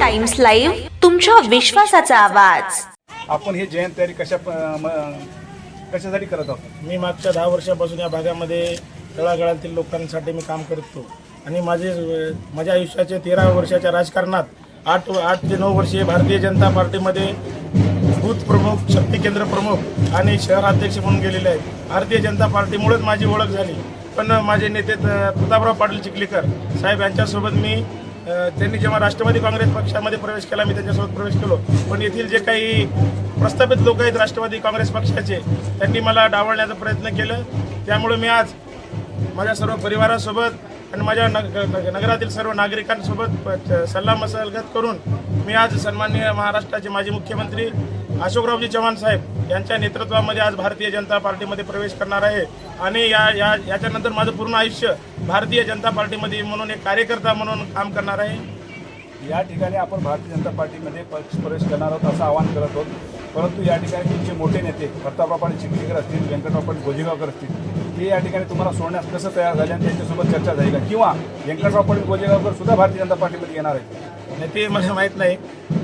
Times live तुमच्या विश्वासाचा आवाज. आपण ही जयंत तयारी कशा कशासाठी करत आहोत? मी मागच्या दहा वर्षापासून या भागामध्ये तळागाळातील लोकांसाठी मी काम करतो आणि माझे माझ्या आयुष्याच्या तेरा वर्षाच्या राजकारणात आठ आठ ते नऊ वर्षे भारतीय जनता पार्टीमध्ये बूथ प्रमुख शक्ती केंद्र प्रमुख आणि शहराध्यक्ष म्हणून गेलेले आहेत. भारतीय जनता पार्टीमुळेच माझी ओळख झाली. पण माझे नेते प्रतापराव पाटील चिखलीकर साहेब यांच्यासोबत मी त्यांनी जेव्हा राष्ट्रवादी काँग्रेस पक्षामध्ये प्रवेश केला मी त्यांच्यासोबत प्रवेश केलो. पण येथील जे काही प्रस्थापित लोक आहेत राष्ट्रवादी काँग्रेस पक्षाचे त्यांनी मला डावळण्याचा प्रयत्न केला. त्यामुळे मी आज माझ्या सर्व परिवारासोबत आणि माझ्या नग नगरातील सर्व नागरिकांसोबत प- सल्ला मसलगत करून मी आज सन्माननीय महाराष्ट्राचे माजी मुख्यमंत्री अशोकरावजी चव्हाण साहेब यांच्या नेतृत्वामध्ये आज भारतीय जनता पार्टीमध्ये प्रवेश करणार आहे. आणि या या याच्यानंतर माझं पूर्ण आयुष्य भारतीय जनता पार्टीमध्ये म्हणून एक कार्यकर्ता म्हणून काम करणार आहे. या ठिकाणी आपण भारतीय जनता पार्टीमध्ये पक्ष प्रवेश करणार आहोत असं आवाहन करत आहोत. परंतु या ठिकाणी तुमचे मोठे नेते प्रतापराव पाटील चिखलीकर असतील व्यंकटराव पाटील गोजेगावकर असतील ते या ठिकाणी तुम्हाला सोडण्यास कसं तयार झाले आणि त्यांच्यासोबत चर्चा झाली का? किंवा व्यंकटराव पाटील गोजेगावकर सुद्धा भारतीय जनता पार्टीमध्ये येणार आहेत? आणि ते मला माहीत नाही.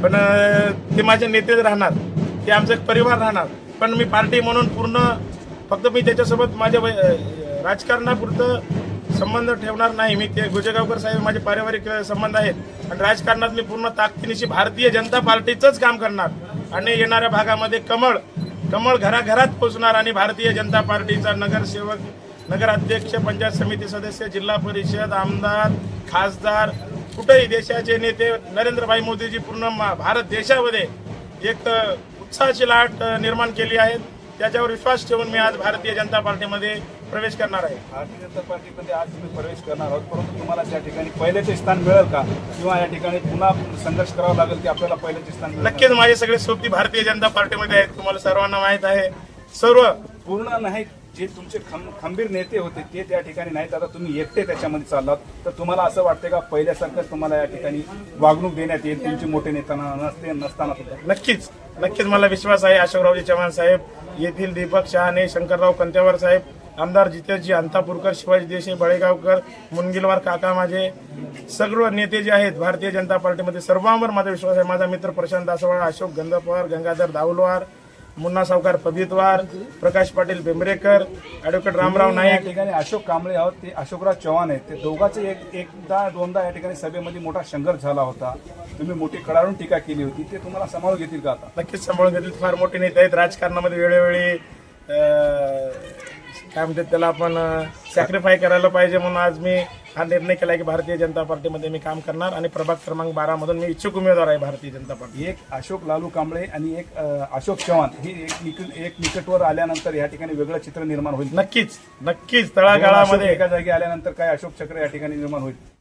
पण ते माझे नेतेच राहणार ते आमचा एक परिवार राहणार. पण मी पार्टी म्हणून पूर्ण फक्त मी त्याच्यासोबत माझ्या राजकारणापुरतं संबंध ठेवणार नाही. मी ते गुजेगावकर साहेब माझे पारिवारिक संबंध आहेत. आणि राजकारणात मी पूर्ण ताकदीनिशी भारतीय जनता पार्टीचंच काम करणार. आणि येणाऱ्या भागामध्ये कमळ कमळ घराघरात पोचणार आणि भारतीय जनता पार्टीचा नगरसेवक नगराध्यक्ष पंचायत समिती सदस्य जिल्हा परिषद आमदार खासदार कुठेही देशाचे नेते नरेंद्रभाई मोदीजी पूर्ण मा- भारत देशामध्ये एक उत्साहाची लाट निर्माण केली आहे. त्याच्यावर विश्वास ठेवून मी आज भारतीय जनता पार्टीमध्ये प्रवेश करणार आहे. भारतीय जनता पार्टीमध्ये आज तुम्ही प्रवेश करणार आहोत परंतु तुम्हाला त्या ठिकाणी पहिल्याचे स्थान मिळेल का? किंवा या ठिकाणी पुन्हा संघर्ष करावा लागेल की आपल्याला पहिल्याचे स्थान मिळेल? नक्कीच माझे सगळे सोबती भारतीय जनता पार्टीमध्ये आहेत. तुम्हाला सर्वांना माहीत आहे. सर्व पूर्ण नाही जे तुमचे खं- खंबीर नेते होते ते त्या ठिकाणी नाहीत. आता तुम्ही एकटे त्याच्यामध्ये चाललात. तर तुम्हाला असं वाटतं का पहिल्यासारखंच तुम्हाला या ठिकाणी वागणूक देण्यात येईल? तुमचे मोठे नेताना नसते नसताना सुद्धा. नक्कीच नक्कीच. मला विश्वास आहे अशोकरावजी चव्हाण साहेब येथील दीपक शहाणे शंकरराव कंतेवर साहेब आमदार जितेशजी अंतापूरकर शिवाजी देसाई बळेगावकर मुनगिलवार काका माझे सर्व नेते जे आहेत भारतीय जनता पार्टीमध्ये. सर्वांवर माझा विश्वास आहे. माझा मित्र प्रशांत दासवाड अशोक गंधपवार गंगाधर दावलवार मुन्ना सावकार पबितवार प्रकाश पाटील बेंबरेकर ॲडव्होकेट रामराव या नाईक. ठिकाणी अशोक कांबळे आहोत ते अशोकराव चव्हाण आहेत. ते दोघांचे एक एकदा दोनदा या ठिकाणी सभेमध्ये मोठा संघर्ष झाला होता. तुम्ही मोठी कडाडून टीका केली होती. ते तुम्हाला सांभाळून घेतील का आता? नक्कीच सांभाळून घेतली. फार मोठे नेते आहेत. राजकारणामध्ये वेळोवेळी अं, काय म्हणतात त्याला आपण सॅक्रिफाय करायला पाहिजे म्हणून आज मी हा निर्णय केला की भारतीय जनता पार्टीमध्ये मी काम करणार आणि प्रभाग क्रमांक बारा मधून मी इच्छुक उमेदवार आहे भारतीय जनता पार्टी. एक अशोक लालू कांबळे आणि एक अशोक चव्हाण ही एक निकट एक निकटवर आल्यानंतर या ठिकाणी वेगळं चित्र निर्माण होईल. नक्कीच नक्कीच तळागाळामध्ये. एका जागी आल्यानंतर काय अशोक चक्र या ठिकाणी निर्माण होईल?